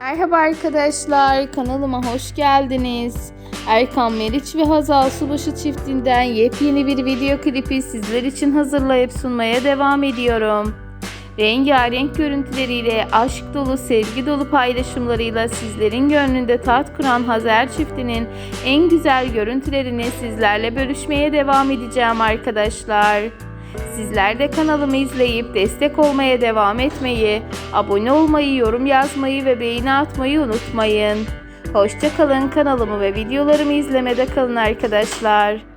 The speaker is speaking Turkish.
Merhaba arkadaşlar, kanalıma hoş geldiniz. Erkan Meriç ve Hazal Subaşı çiftinden yepyeni bir video klipi sizler için hazırlayıp sunmaya devam ediyorum. Rengarenk görüntüleriyle, aşk dolu, sevgi dolu paylaşımlarıyla sizlerin gönlünde tat kuran Hazer çiftinin en güzel görüntülerini sizlerle bölüşmeye devam edeceğim arkadaşlar. Sizler de kanalımı izleyip destek olmaya devam etmeyi, abone olmayı, yorum yazmayı ve beğeni atmayı unutmayın. Hoşçakalın kanalımı ve videolarımı izlemede kalın arkadaşlar.